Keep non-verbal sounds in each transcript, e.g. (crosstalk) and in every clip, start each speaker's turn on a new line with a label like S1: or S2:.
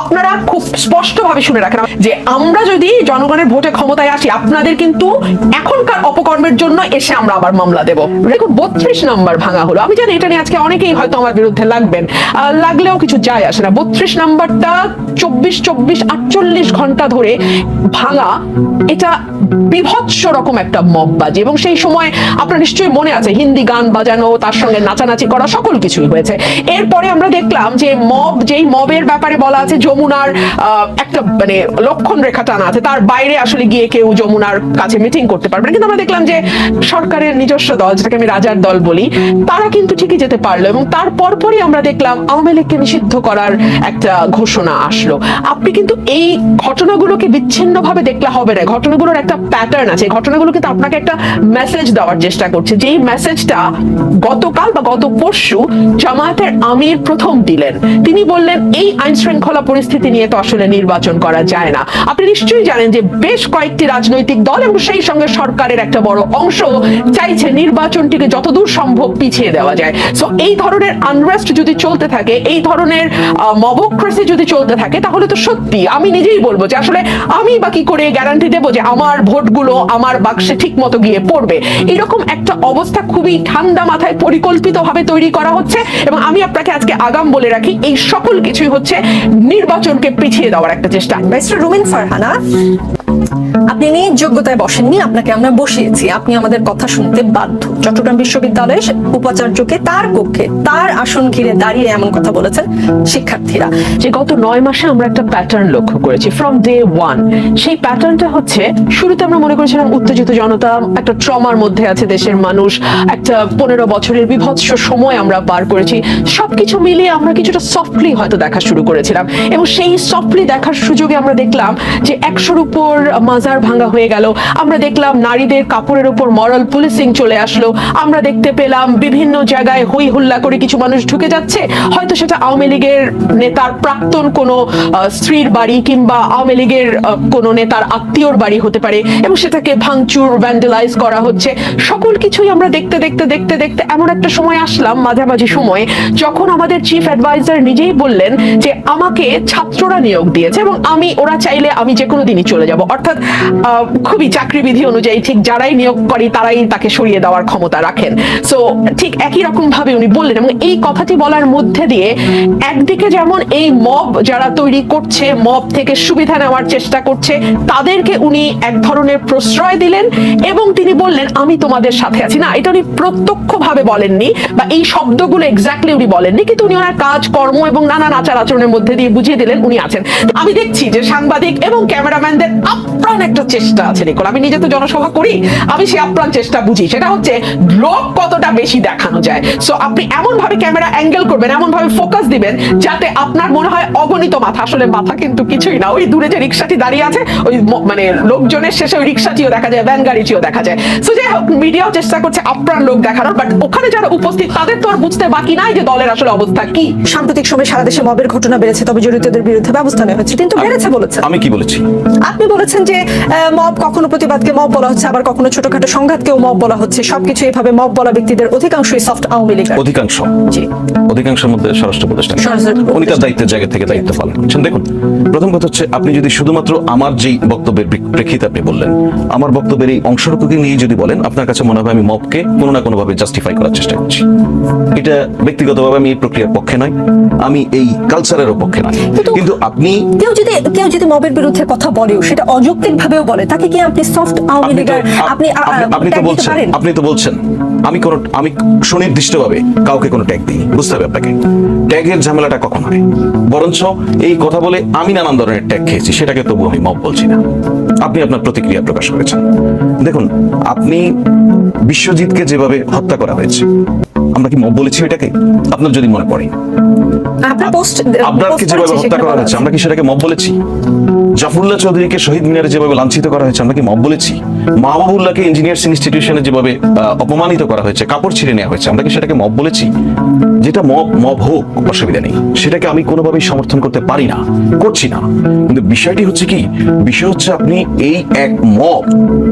S1: আপনারা খুব স্পষ্টভাবে শুনে রাখেন যে আমরা যদি জনগণের ভোটে ক্ষমতায় আসি, আপনাদের কিন্তু এখনকার অপকর্মের জন্য এসে আমরা আবার মামলা দেব। দেখুন, বত্রিশ নাম্বার ভাঙা হলো। আমি জানি এটা নিয়ে আজকে অনেকেই হয়তো আমার বিরুদ্ধে লাগবেন। লাগলেও কিছু যায় আসে না। বত্রিশ নাম্বারটা চব্বিশ চব্বিশ, আটচল্লিশ ঘণ্টা ধরে ভাঙা, এটা বিভৎস রকম একটা মববাজি এবং সেই সময় আপনার নিশ্চয়ই মনে আছে, হিন্দি গান বাজানো, তার সঙ্গে নাচানাচি করা, সকল কিছুই হয়েছে। এরপরে আমরা দেখলাম যে মব, যেই মবের ব্যাপারে বলা আছে, যমুনার একটা মানে লক্ষণ রেখা টানা আছে। তার বাইরে আসলে গিয়ে কেউ যমুনার কাছে মিটিং করতে পারবে কিন্তু আমরা দেখলাম যে সরকারের নিজস্ব দল, যেটাকে আমি রাজার দল বলি, তারা কিন্তু ঠিকই যেতে পারল এবং তার পরপরই আমরা দেখলাম আওয়ামী লীগকে নিষিদ্ধ করার একটা ঘোষণা আসলো। আপনি কিন্তু এই ঘটনাগুলোকে বিচ্ছিন্নভাবে দেখলে হবে না। ঘটনাগুলোর একটা প্যাটার্ন আছে। ঘটনাগুলো কিন্তু আপনাকে একটা মেসেজ দেওয়ার চেষ্টা করছে। যেই মেসেজটা গতকাল বা গত পরশু জামায়াতের আমির প্রথম দিলেন, তিনি বললেন, এই আইন শৃঙ্খলা পরিস্থিতি নিয়ে তো আসলে নির্বাচন করা যায় না। আপনি নিশ্চয়ই জানেন যে বেশ কয়েকটি রাজনৈতিক দল এবং সেই সঙ্গে সরকারের একটা বড় অংশ চাইছে নির্বাচনটিকে যতদূর সম্ভব পিছিয়ে দেওয়া যায়। সো এই ধরনের আনরেস্ট যদি চলতে থাকে, এই ধরনের মবক্রেসি যদি চলতে থাকে, তাহলে তো সত্যি, আমি নিজেই বলব যে আসলে আমি বা কি করে গ্যারান্টি দেবো যে আমার ভোটগুলো আমার বাক্সে ঠিক মতো গিয়ে পড়বে। এরকম একটা অবস্থা খুবই ঠান্ডা মাথায় পরিকল্পিতভাবে তৈরি করা হচ্ছে এবং আমি আপনাকে আজকে আগাম বলে রাখি, এই সকল কিছুই হচ্ছে নির্বাচনকে পিছিয়ে দেওয়ার একটা চেষ্টা।
S2: ব্যারিস্টার রুমিন ফারহানা আপনি যোগ্যতায় বসেননি, আপনাকে আমরা বসিয়েছি। আপনি আমাদের কথা শুনতে বাধ্য। চট্টগ্রাম বিশ্ববিদ্যালয়ের উপাচার্যকে তার কক্ষে, তার আসন ঘিরে দাঁড়িয়ে এমন কথা বলেছেন শিক্ষার্থীরা।
S1: যে গত নয় মাসে আমরা একটা প্যাটার্ন লক্ষ্য করেছি ফ্রম ডে ওয়ান সেই প্যাটার্নটা হচ্ছে, শুরুতে আমরা মনে করেছিলাম উত্তেজিত জনতা, একটা ট্রমার মধ্যে আছে দেশের মানুষ, একটা পনেরো বছরের বিভৎস সময় আমরা পার করেছি। সবকিছু মিলিয়ে আমরা কিছুটা সফটলি হয়তো দেখা শুরু করেছিলাম। এবং সেই সফটলি দেখার সুযোগে আমরা দেখলাম যে একশোর উপর মাজার ভাঙা হয়ে গেল। আমরা দেখলাম নারীদের কাপড়ের উপর মরাল পুলিশিং চলে আসলো। আমরা দেখতে পেলাম বিভিন্ন জায়গায় হই হুল্লা করে কিছু মানুষ ঢুকে যাচ্ছে। হয়তো সেটা আওয়ামী লীগের নেতার প্রাক্তন কোনো স্ত্রীর বাড়ি কিংবা আওয়ামী লীগের কোনো নেতার আত্মীয়র বাড়ি হতে পারে এবং সেটাকে ভাঙচুর ভ্যান্ডেলাইজ করা হচ্ছে। সকল কিছুই আমরা দেখতে দেখতে দেখতে দেখতে এমন একটা সময় আসলাম, মাঝামাঝি সময়ে, যখন আমাদের চিফ অ্যাডভাইজার নিজেই বললেন যে আমাকে ছাত্ররা নিয়োগ দিয়েছে এবং আমি, ওরা চাইলে আমি যে কোনো দিনই চলে যাব। অর্থাৎ খুবই চাকরি বিধি অনুযায়ী ঠিক যারাই নিয়োগ করি তারাই তাকে সরিয়ে দেওয়ার ক্ষমতা রাখেন। সো ঠিক একই রকম ভাবে উনি বললেন এবং এই কথাটি বলার মধ্যে দিয়ে একদিকে যেমন এই মব যারা তৈরি করছে, মব থেকে সুবিধা নেওয়ার চেষ্টা করছে, তাদেরকে উনি এক ধরনের প্রশ্রয় দিলেন এবং তিনি বললেন, আমি তোমাদের সাথে আছি। না, এটা উনি প্রত্যক্ষ ভাবে বলেননি বা এই শব্দগুলো এক্স্যাক্টলি উনি বলেননি, কিন্তু উনি ওনার কাজ, কর্ম এবং নানান আচার আচরণের মধ্যে দিয়ে বুঝিয়ে দিলেন, উনি আছেন। আমি দেখছি যে সাংবাদিক এবং ক্যামেরাম্যানদের আপ্রাণ একটা চেষ্টা আছে নিকোল। আমি নিজে তো জনসভা করি আমি সেই আপ্রাণ চেষ্টা বুঝি। সেটা হচ্ছে লোক কতটা বেশি দেখানো যায়। সো আপনি এমন ভাবে ক্যামেরা অ্যাঙ্গেল করবেন এমন ভাবে ফোকাস দিবেন যাতে আপনার মনে হয় অগণিত মাথা। আসলে মাথা কিন্তু কিছুই না। ওই দূরে যে রিক্সাটি দাঁড়িয়ে আছে ওই মানে লোকজনের শেষে ওই রিক্সাটিও দেখা যায় ভ্যান গাড়িটিও দেখা যায়। সো যাই হোক মিডিয়াও চেষ্টা করছে আপ্রাণ লোক দেখানোর বাট ওখানে যারা উপস্থিত তাদের তো আর বুঝতে বাকি নাই যে দলের আসলে অবস্থা কি।
S2: সাম্প্রতিক সময়ে সারা দেশে মবের ঘটনা বেড়েছে তবে জড়িতদের বিরুদ্ধে ব্যবস্থা নেওয়া হচ্ছে কিন্তু বেড়েছে বলেছেন
S3: আমি কি বলেছি?
S2: আপনি বলেছেন যে মব কখনো প্রতিবাদকে মব বলা হচ্ছে আবার কখনো ছোটখাটো সংঘাতকেও মব বলা হচ্ছে। সবকিছু এভাবে মব বলা ব্যক্তিদের অধিকাংশই সফট আওয়ামী লীগ
S3: অধিকাংশ।
S2: জি।
S3: অধিকাংশের মধ্যে স্বরাষ্ট্র উপদেষ্টা উনি তার দায়িত্বের জায়গা থেকে দায়িত্ব পালন করছেন। দেখুন প্রথম কথা হচ্ছে আপনি যদি শুধুমাত্র আমার যেই বক্তব্যের প্রেক্ষিতে আপনি বললেন আমার বক্তব্যের এই অংশটুকুকে নিয়ে যদি বলেন আপনার কাছে মনে হবে আমি মবকে কোনো না কোনোভাবে জাস্টিফাই করার চেষ্টা করছি। এটা ব্যক্তিগতভাবে আমি এই প্রক্রিয়ার পক্ষে নয় আমি এই কালচারের পক্ষে নয়।
S2: কিন্তু-
S3: কিন্তু আপনি
S2: কেউ যদি কেউ যদি মবের বিরুদ্ধে কথা বলেও সেটা অযৌক্তিক ভাবেও বলে তাকে কি আপনি সফট আওয়ামী
S3: আপনি
S2: লীগের আপনি
S3: তো বলছেন আপনি তো বলছেন আমি কোন আমি সুনির্দিষ্টভাবে কাউকে কোনো ট্যাগ দিই বুঝতে হবে আপনাকে। ট্যাগের ঝামেলাটা কখন হয়? বরঞ্চ এই কথা বলে আমি নানান ধরনের ট্যাগ খেয়েছি সেটাকে তবু আমি মব বলছি না। আপনি আপনার প্রতিক্রিয়া প্রকাশ করেছেন। দেখুন আপনি বিশ্বজিৎকে যেভাবে হত্যা করা হয়েছে আমরা কি মব বলেছি এটাকে? আপনার যদি মনে পড়ে।
S2: আপনার পোস্ট
S3: আপনারকে যেভাবে হত্যা করা হয়েছে আমরা কি সেটাকে মব বলেছি? জাফরুল্লাহ চৌধুরীকে শহীদ মিনারে যেভাবে লাঞ্ছিত করা হয়েছে, আমরা কি মব বলেছি? মাহবুবুল্লাহকে ইঞ্জিনিয়ার্স ইনস্টিটিউশনে যেভাবে অপমানিত করা হয়েছে, কাপড় ছিঁড়ে নেওয়া হয়েছে, আমরা কি সেটাকে মব বলেছি? যেটা মব মব হোক, অসুবিধা নেই। সেটাকে আমি কোনোভাবেই সমর্থন করতে পারি না, করছি না। কিন্তু বিষয়টি হচ্ছে কি? বিষয় হচ্ছে আপনি এই এক মব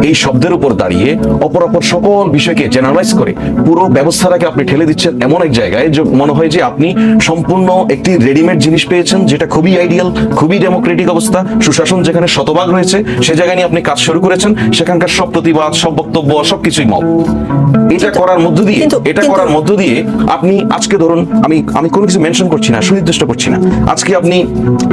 S3: এই শব্দের উপর দাঁড়িয়ে অপর অপর সকল বিষয়কে জেনারেলাইজ করে পুরো ব্যবস্থাটাকে আপনি ঠেলে দিচ্ছেন এমন এক জায়গায় যে মনে হয় যে আপনি সম্পূর্ণ একটি রেডিমেড জিনিস পেয়েছেন, যেটা খুবই আইডিয়াল খুবই ডেমোক্রেটিক অবস্থা সুশাসন যেখানে শতভাগ রয়েছে সে জায়গায় নিয়ে আপনি কাজ শুরু করেছেন সেখানকার সব প্রতিবাদ সব বক্তব্য সব কিছুই মত এটা করার মধ্য দিয়ে এটা করার মধ্য দিয়ে আপনি আজকে ধরুন আমি আমি কোনো কিছু মেনশন করছি না সুনির্দিষ্ট করছি না। আজকে আপনি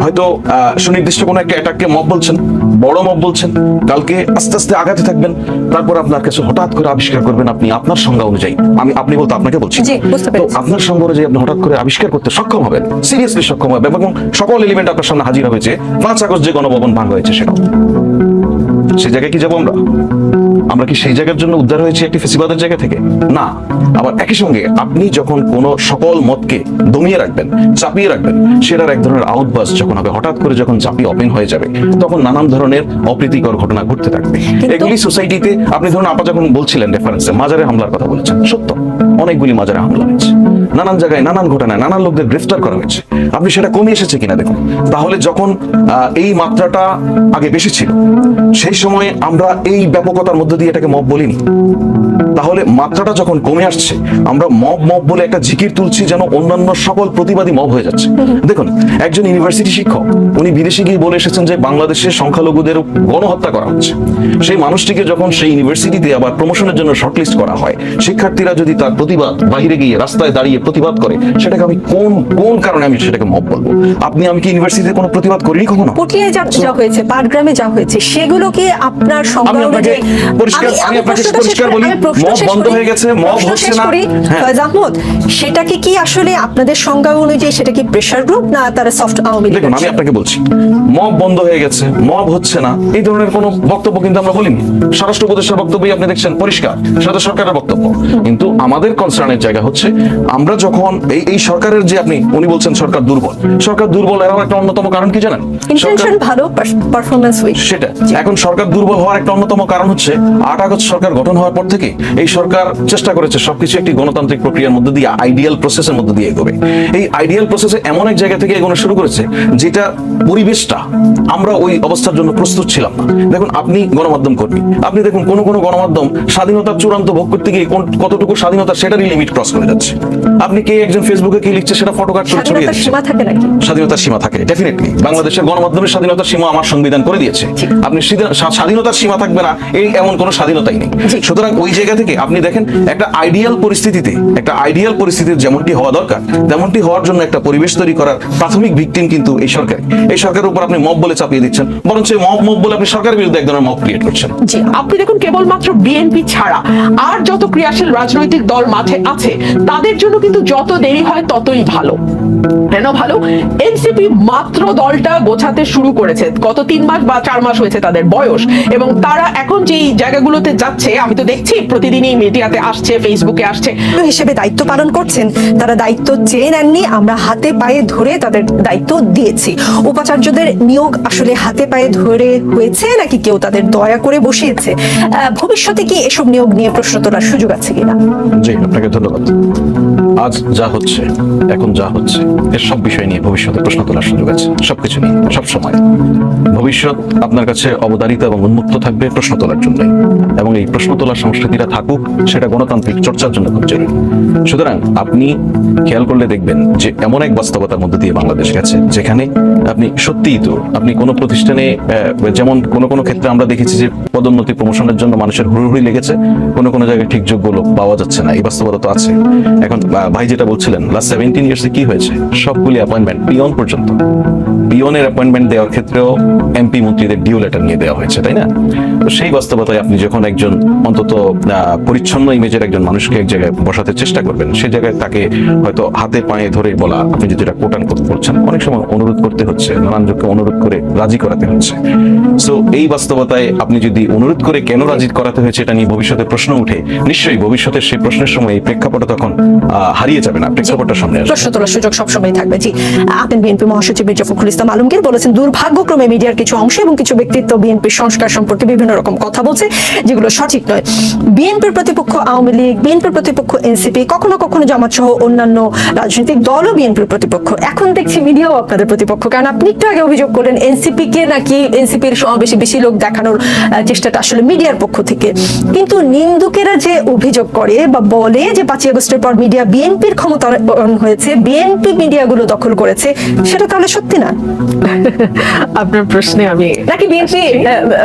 S3: হয়তো আহ, সুনির্দিষ্ট কোনো একটা অ্যাটাককে মব বলছেন। বড় মপ বলছেন কালকে আস্তে আস্তে আগাতে থাকবেন তারপর আপনার কাছে হঠাৎ করে আবিষ্কার করবেন আপনি আপনার সংজ্ঞা অনুযায়ী। আমি আপনি বলতে আপনাকে বলছি।
S2: জি, বুঝতে
S3: তো আপনার সংজ্ঞা অনুযায়ী আপনি হঠাৎ করে আবিষ্কার করতে সক্ষম হবেন সিরিয়াসলি সক্ষম হবেন এবং সকল এলিমেন্ট আপনার সামনে হাজির হয়েছে পাঁচ আগস্ট যে গণভবন ভাঙ হয়েছে সেটা সে জায়গায় কি যাব আমরা? আমরা কি সেই জায়গার জন্য উদ্ধার হয়েছি একটি ফেসিবাদের জায়গা থেকে? না। আবার একই সঙ্গে আপনি যখন কোন সকল মতকে দমিয়ে রাখবেন চাপিয়ে রাখবেন সেটার এক ধরনের আউটবাস যখন হবে হঠাৎ করে যখন চাপি ওপেন হয়ে যাবে তখন নানান ধরনের অপ্রীতিকর ঘটনা ঘটতে থাকবে। এগুলি সোসাইটিতে আপনি ধরুন আপা যখন বলছিলেন রেফারেন্সে মাজারে হামলার কথা বলেছেন সত্য। অনেকগুলি মাজারে হামলা হয়েছে। নানান জায়গায় নানান ঘটনায় নানান লোকদের গ্রেফতার করা হয়েছে। আপনি সেটা কমে এসেছে কিনা দেখুন। তাহলে যখন এই মাত্রাটা আগে বেশি ছিল, সেই সময় আমরা এই ব্যাপকতার মধ্যে দিয়ে এটাকে মব বলিনি। তাহলে মাত্রাটা যখন কমে আসছে, আমরা মব মব বলে একটা জিকির তুলছি যেন অন্যান্য সকল প্রতিবাদী মব হয়ে যাচ্ছে। দেখুন, একজন ইউনিভার্সিটি শিক্ষক, উনি বিদেশে গিয়ে বলে এসেছেন যে বাংলাদেশের সংখ্যালঘুদের গণহত্যা করা হচ্ছে। সেই মানুষটিকে যখন সেই ইউনিভার্সিটিতে আবার প্রমোশনের জন্য শর্টলিস্ট করা হয়, শিক্ষার্থীরা যদি তার প্রতিবাদ বাইরে গিয়ে রাস্তায় দাঁড়িয়ে প্রতিবাদ করে সেটাকে আমি কোন কোন কারণে আমি সেটাকে মব বলব? আপনি আমি কি ইউনিভার্সিটিতে কোনো প্রতিবাদ করিনি কখনো?
S2: পটিয়ায় যা যা হয়েছে পাটগ্রামে যা হয়েছে সেগুলো কি আপনার অনুযায়ী
S3: পরিষ্কার আমি আপনাকে পরিষ্কার বলি মব বন্ধ হয়ে গেছে মব হচ্ছে না। হ্যাঁ।
S2: আহমদ সেটাকে কি আসলে আপনাদের সংজ্ঞা অনুযায়ী সেটা কি প্রেসার গ্রুপ না তারা সফট আওয়ামী লীগ
S3: আমি আপনাকে বলছি মব বন্ধ হয়ে গেছে মব হচ্ছে না এই ধরনের কোনো বক্তব্য কিন্তু আমরা বলিনি। স্বরাষ্ট্র উপদেষ্টার বক্তব্যই আপনি দেখছেন পরিষ্কার সেটা সরকারের বক্তব্য। কিন্তু আমাদের কনসার্নের জায়গা হচ্ছে আমরা যখন এই এই সরকারের যে আপনি উনি বলছেন সরকার দুর্বল সরকার দুর্বল এরাও একটা অন্যতম কারণ কি জানেন?
S2: ইন্টেনশন ভালো পারফরমেন্স উইক
S3: সেটা। এখন সরকার দুর্বল হওয়ার একটা অন্যতম কারণ হচ্ছে আট আগস্ট সরকার গঠন হওয়ার পর থেকে এই সরকার চেষ্টা করেছে সবকিছু একটি গণতান্ত্রিক প্রক্রিয়ার মধ্যে দিয়ে আইডিয়াল প্রসেসের মধ্যে দিয়ে এগোবে। এই আইডিয়াল প্রসেসে এমন এক জায়গা থেকে এগোনো শুরু করেছে যেটা পরিবেশটা আমরা ওই অবস্থার জন্য প্রস্তুত ছিলাম না। দেখুন আপনি গণমাধ্যম কর্মী। আপনি দেখুন কোন কোন গণমাধ্যম স্বাধীনতার চূড়ান্ত ভোগ করতে গিয়ে কতটুকু স্বাধীনতা সেটারই লিমিট ক্রস করে যাচ্ছে। আপনি কে একজন ফেসবুকে কি লিখছে সেটা ফটো কাট করে ছড়িয়ে দিচ্ছে
S2: সীমা থাকে নাকি?
S3: স্বাধীনতার সীমা থাকে ডেফিনেটলি বাংলাদেশের গণমাধ্যমের স্বাধীনতার সীমা আমার সংবিধান করে দিয়েছে। আপনি স্বাধীনতার সীমা থাকবে না এই এমন কোনো স্বাধীনতাই নেই। সুতরাং ওই জায়গা থেকে আপনি দেখেন একটা আইডিয়াল পরিস্থিতিতে একটা আইডিয়াল পরিস্থিতির যেমনটি হওয়া দরকার তেমনটি হওয়ার জন্য একটা পরিবেশ তৈরি করার প্রাথমিক ভিকটিম কিন্তু এই সরকার। এই সরকারের উপর আপনি মব বলে চাপিয়ে দিচ্ছেন বরঞ্চ মব মব বলে আপনি সরকারের বিরুদ্ধে এক ধরনের মব ক্রিয়েট করছেন।
S2: জি
S1: আপনি দেখুন কেবলমাত্র বিএনপি ছাড়া আর যত ক্রিয়াশীল রাজনৈতিক দল মাঠে আছে। তাদের জন্য কিন্তু যত দেরি হয় ততই ভালো। কেন ভালো? এনসিপি মাত্র দলটা গোছাতে শুরু করেছে। গত তিন মাস বা চার মাস হয়েছে তাদের বয়স। এবং তারা এখন যেই জায়গাগুলোতে যাচ্ছে আমি তো দেখছি প্রতিদিনই মিডিয়াতে আসছে ফেসবুকে আসছে।
S2: হিসেবে দায়িত্ব পালন করছেন। তারা দায়িত্ব চেয়ে নেননি আমরা হাতে পায়ে ধরে তাদের দায়িত্ব দিয়েছি। উপাচার্যদের নিয়োগ আসলে হাতে পায়ে ধরে হয়েছে নাকি কেউ তাদের দয়া করে বসিয়েছে? আহ, ভবিষ্যতে কি এসব নিয়োগ নিয়ে প্রশ্ন তোলার সুযোগ আছে কিনা?
S3: জি আপনাকে ধন্যবাদ। আজ যা হচ্ছে, এখন যা হচ্ছে, এর সব বিষয় নিয়ে ভবিষ্যতে প্রশ্ন তোলার সুযোগ আছে। সবকিছু নিয়ে, সব সময়। ভবিষ্যৎ আপনার কাছে অবদারিত এবং উন্মুক্ত থাকবে প্রশ্ন তোলার জন্য এবং এই প্রশ্ন তোলার সংস্কৃতিটা থাকুক, সেটা গণতান্ত্রিক চর্চার জন্য খুব জরুরি। সুতরাং আপনি খেয়াল করলে দেখবেন যে এমন এক বাস্তবতার মধ্যে দিয়ে বাংলাদেশ গেছে, যেখানে আপনি সত্যিই তো, আপনি কোনো প্রতিষ্ঠানে যেমন কোনো কোনো ক্ষেত্রে আমরা দেখেছি যে পদোন্নতি প্রমোশনের জন্য মানুষের হুড়ুহুড়ি লেগেছে, কোনো কোনো জায়গায় ঠিক যোগ্য লোক পাওয়া যাচ্ছে না। এই বাস্তবতা তো আছে এখন ভাই যেটা বলছিলেন লাস্ট সেভেন্টিন ইয়ার্সে কি হয়েছে? সবগুলি অ্যাপয়েন্টমেন্ট পিয়ন পর্যন্ত। পিয়নের অ্যাপয়েন্টমেন্ট দেওয়ার ক্ষেত্রেও এমপি মন্ত্রীদের ডিও লেটার নিয়ে দেওয়া হয়েছে, তাই না? তো সেই বাস্তবতায় আপনি যখন একজন অন্তত পরিচ্ছন্ন ইমেজের একজন মানুষকে এক জায়গায় বসাতে চেষ্টা করবেন সেই জায়গায় তাকে হয়তো হাতে পায়ে ধরে বলা, আপনি যেটা কোটান করছেন অনেক সময় অনুরোধ করতে হচ্ছে, নানান যোগ্যকে অনুরোধ করে রাজি করাতে হচ্ছে। সো এই বাস্তবতায় আপনি যদি অনুরোধ করে কেন রাজি করাতে হয়েছে, এটা নিয়ে ভবিষ্যতে প্রশ্ন উঠে, নিশ্চয়ই ভবিষ্যতে সেই প্রশ্নের সময় এই প্রেক্ষাপটে তখন হারিয়ে যাবে না প্রেক্ষাপটটা সামনে আসবে।
S2: প্রশ্ন তোলার সুযোগ সবসময় থাকবে। জি আপনি বিএনপি মহাসচিব মির্জা ফখরুল ইসলাম আলমগীর বলেছেন দুর্ভাগ্যক্রমে মিডিয়ার কিছু অংশ এবং কিছু ব্যক্তিত্ব বিএনপির সংস্কার সম্পর্কে বিভিন্ন রকম কথা বলছে যেগুলো সঠিক নয়। বিএনপির প্রতিপক্ষ আওয়ামী লীগ বিএনপির প্রতিপক্ষ এনসিপি কখনো কখনো জামাত সহ অন্যান্য রাজনৈতিক দলও বিএনপির প্রতিপক্ষ। এখন দেখছি মিডিয়াও আপনাদের প্রতিপক্ষ। কারণ আপনি একটু আগে অভিযোগ করলেন এনসিপি কে নাকি এনসিপির সমাবেশে বেশি লোক দেখানোর চেষ্টাটা আসলে মিডিয়ার পক্ষ থেকে। কিন্তু নিন্দুকেরা যে অভিযোগ করে বা বলে যে পাঁচই আগস্টের পর মিডিয়া বিএনপির ক্ষমতায়ন হয়েছে বিএনপি মিডিয়াগুলো দখল করেছে সেটা তাহলে সত্যি না? (laughs)
S1: আপনার প্রশ্নে আমি
S2: নাকি বিএনপি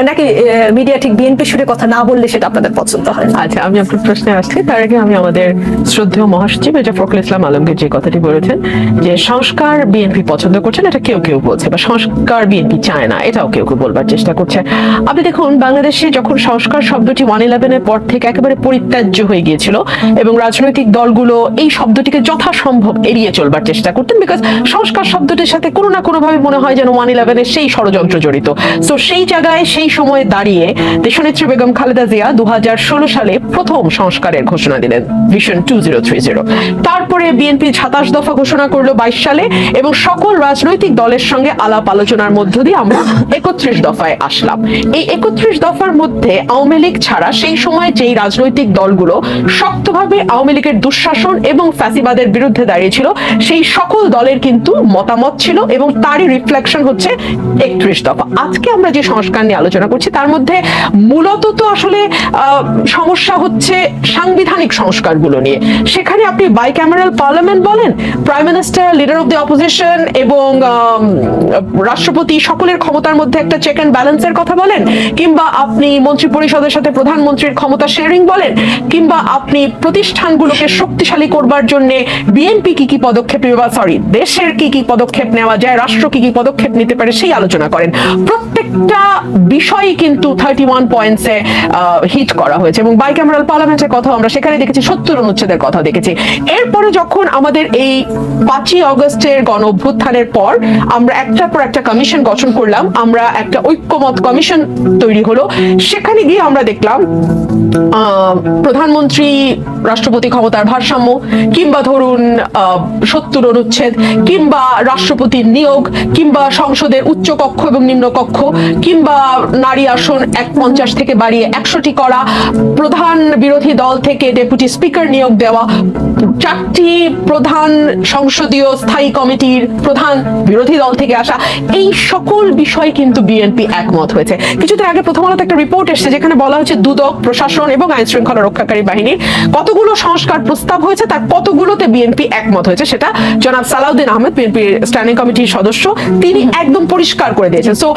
S2: নাকি মিডিয়া ঠিক বিএনপি সুরে কথা না বললে সেটা আপনাদের পছন্দ হয়
S1: আচ্ছা আমি আপনার প্রশ্নে আসছি। তার আগে আমি আমাদের শ্রদ্ধেয় মহাসচিব এটা ফখরুল ইসলাম আলমগীর যে কথাটি বলেছেন যে সংস্কার বিএনপি পছন্দ করছেন এটা কেউ কেউ বলছে বা সংস্কার বিএনপি চায় না এটাও কেউ কেউ বলবার চেষ্টা করছে। আপনি দেখুন বাংলাদেশে যখন সংস্কার শব্দটি ওয়ান ইলেভেনের পর থেকে একেবারে পরিত্যাজ্য হয়ে গিয়েছিল এবং রাজনৈতিক দলগুলো এই শব্দটিকে যথাসম্ভব এড়িয়ে চলবার চেষ্টা করতেন বিকজ সংস্কার শব্দটির সাথে কোনো না কোনোভাবে মনে হয় যেন ওয়ান ইলেভেনের সেই ষড়যন্ত্র জড়িত। তো সেই জায়গায়, সেই সময়ে দাঁড়িয়ে দেশনেত্রী বেগম খালেদা জিয়া দু সালে প্রথম সংস্কারের ঘোষণা দিলেন vision two zero three zero তারপরে বিএনপি সাতাশ দফা ঘোষণা করল বাইশ সালে এবং সকল রাজনৈতিক দলের সঙ্গে আলাপ আলোচনার মধ্য দিয়ে আমরা একত্রিশ দফায় আসলাম। এই একত্রিশ দফার মধ্যে আওয়ামী লীগ ছাড়া সেই সময় যেই রাজনৈতিক দলগুলো শক্তভাবে আওয়ামী লীগের দুঃশাসন এবং ফ্যাসিবাদের বিরুদ্ধে দাঁড়িয়েছিল সেই সকল দলের কিন্তু মতামত ছিল এবং তারই রিফ্লেকশন হচ্ছে একত্রিশ দফা। আজকে আমরা যে সংস্কার নিয়ে আলোচনা করছি, তার মধ্যে মূলত তো আসলে সমস্যা হচ্ছে সাংবিধানিক সংস্কারগুলো নিয়ে। সেখানে আপনি বাই ক্যামেরাল পার্লামেন্ট বলেন prime minister leader of the opposition এবং রাষ্ট্রপতি সকলের ক্ষমতার মধ্যে একটা চেক অ্যান্ড ব্যালেন্সের কথা বলেন, কিংবা আপনি মন্ত্রী পরিষদের সাথে প্রধানমন্ত্রীর ক্ষমতা শেয়ারিং বলেন, কিংবা আপনি প্রতিষ্ঠানগুলোকে শক্তিশালী করবার জন্য বিএনপি কি কি পদক্ষেপ নেওয়া সরি দেশের কি কি পদক্ষেপ নেওয়া যায়, রাষ্ট্র কি কি পদক্ষেপ নিতে পারে সেই আলোচনা করেন। প্রত্যেকটা বিষয়ই কিন্তু থার্টি ওয়ান পয়েন্টসে হিট করা হয়েছে এবং বাই ক্যামেরাল পার্লামেন্টের কথা আমরা সেখানে দেখেছি, সত্তর অনুচ্ছেদের কথা দেখেছি। এরপরে যখন আমাদের এই পাঁচই অগস্টের গণ অভ্যুত্থানের পর আমরা একটার পর একটা কমিশন গঠন করলাম, আমরা একটা ঐক্যমত কমিশন তৈরি হলো। সেখানে গিয়ে আমরা দেখলাম প্রধানমন্ত্রী রাষ্ট্রপতি ক্ষমতার ভারসাম্য, কিংবা ধরুন সত্তর অনুচ্ছেদ, কিংবা রাষ্ট্রপতির নিয়োগ, কিংবা সংসদের উচ্চ কক্ষ এবং নিম্ন কক্ষ, কিংবা নারী আসন এক পঞ্চাশ থেকে বাড়িয়ে একশোটি করা, প্রধান বিরোধী দল থেকে ডেপুটি স্পিকার নিয়োগ দেওয়া, চারটি প্রধান সংসদীয় স্থায়ী কমিটির প্রধান বিরোধী দল থেকে আসা, এই সকল বিষয় কিন্তু বিএনপি একমত হয়েছে। কিছুদিন আগে প্রথম আলোতে একটা রিপোর্ট এসেছে যেখানে বলা হচ্ছে দুদক, প্রশাসন এবং আইন শৃঙ্খলা রক্ষাকারী বাহিনীর কতগুলো সংস্কার প্রস্তাব হয়েছে তার কতগুলোতে বিএনপি একমত হয়েছে সেটা জনাব সালাউদ্দিন আহমেদ বিএনপির স্ট্যান্ডিং কমিটির সদস্য তিনি একদম পরিষ্কার করে দিয়েছেন। সো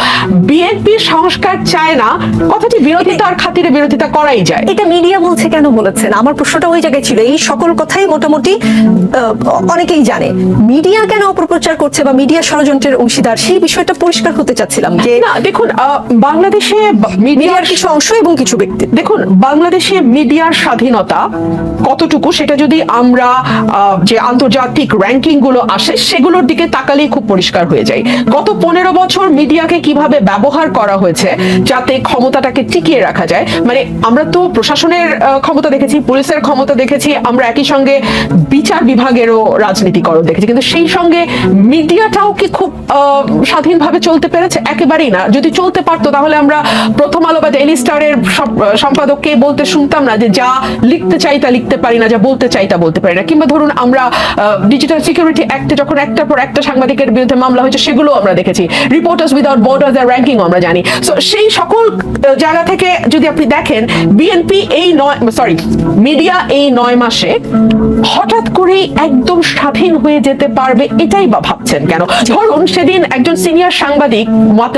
S1: বিএনপি সংস্কার চায় না কথাটি বিরোধিতার খাতিরে বিরোধিতা করাই যায়।
S2: এটা মিডিয়া বলছে কেন বলেছেন? আমার প্রশ্নটা ওই জায়গায় ছিল এই সকল কথাই মোটামুটি অনেকেই জানে। মিডিয়া কেন অপপ্রচার করছে বা মিডিয়া ষড়যন্ত্রের অংশীদার? সেই বিষয়টা পরিষ্কার হতে চাচ্ছিলাম যে
S1: না দেখুন বাংলাদেশে মিডিয়ার
S2: মিডিয়ার কিছু অংশ এবং কিছু ব্যক্তি।
S1: দেখুন বাংলাদেশে মিডিয়ার স্বাধীনতা কতটুকু সেটা যদি আমরা যে আন্তর্জাতিক র্যাঙ্কিংগুলো আসে, সেগুলোর দিকে তাকালেই খুব পরিষ্কার হয়ে যায়। গত পনেরো বছর মিডিয়াকে কীভাবে ব্যবহার করা হয়েছে, যাতে ক্ষমতাটাকে টিকিয়ে রাখা যায় মানে আমরা তো প্রশাসনের ক্ষমতা দেখেছি, পুলিশের ক্ষমতা দেখেছি, আমরা একই সঙ্গে বিচার বিভাগেরও রাজনীতিকরণ দেখেছি, কিন্তু সেই সঙ্গে মিডিয়াটাও কি খুব স্বাধীনভাবে চলতে পেরেছে? একেবারেই না। যদি চলতে পারতো, তাহলে আমরা প্রথম আলো বা ডেইলি স্টারের সম্পাদককে বলতে শুনতাম না যে যা লিখতে চাই তা লিখতে পারি না, যা বলতে চাই তা বলতে পারি না। কিংবা ধরুন আমরা ডিজিটাল সিকিউরিটি অ্যাক্টে যখন একটার পর একটা সাংবাদিকের বিরুদ্ধে মামলা হয়েছে সেগুলো আমরা দেখেছি। রিপোর্টার্স উইদাউট বর্ডার্স এর র্যাঙ্কিং আমরা জানি। সো সেই সকল জায়গা থেকে যদি আপনি দেখেন বিএনপি এই নয় সরি মিডিয়া এই নয় মাসে হঠাৎ করে একদম স্বাধীন হয়ে যেতে পারবে, এটাই বা ভাবছেন কেন? ধরুন সেদিন একজন সিনিয়র সাংবাদিক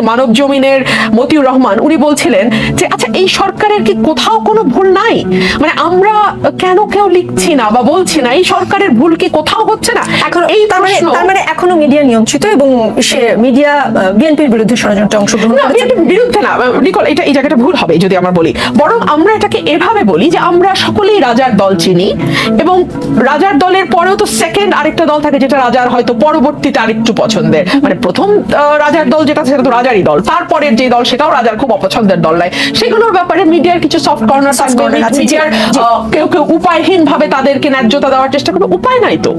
S1: মানব জমিনের মতিউর রহমান, উনি বলছিলেন যে আচ্ছা এই সরকারের কি কোথাও কোনো ভুল নাই? মানে আমরা কেন কেউ লিখছি না বা বলছি না? এই সরকারের ভুল কি কোথাও হচ্ছে না?
S2: এখন
S1: এই
S2: তার মানে তার মানে এখনও মিডিয়া নিয়ন্ত্রিত এবং সে মিডিয়া বিএনপির বিরুদ্ধে ষড়যন্ত্রে অংশগ্রহণ
S1: বিরুদ্ধে না। নিকল এটা এই জায়গাটা ভুল হবে যদি আমরা বলি। বরং আমরা এটাকে এভাবে বলি যে আমরা সকলেই রাজার দল চিনি এবং রাজার দলের পরেও তো সেকেন্ড আরেকটা দল থাকে যেটা রাজার হয়তো পরবর্তীতে আরেকটু পছন্দের। মানে প্রথম রাজার দল যেটা সেটা তো রাজারই দল। তারপরের যে দল সেটাও রাজার খুব অপছন্দের দল নয়। সেগুলোর ব্যাপারে মিডিয়ার কিছু সফট কর্নার থাকবে। মিডিয়ার কেউ কেউ উপায়হীন ভাবে তাদেরকে ন্যায্যতা দেওয়ার চেষ্টা করবে। উপায় নাই তো।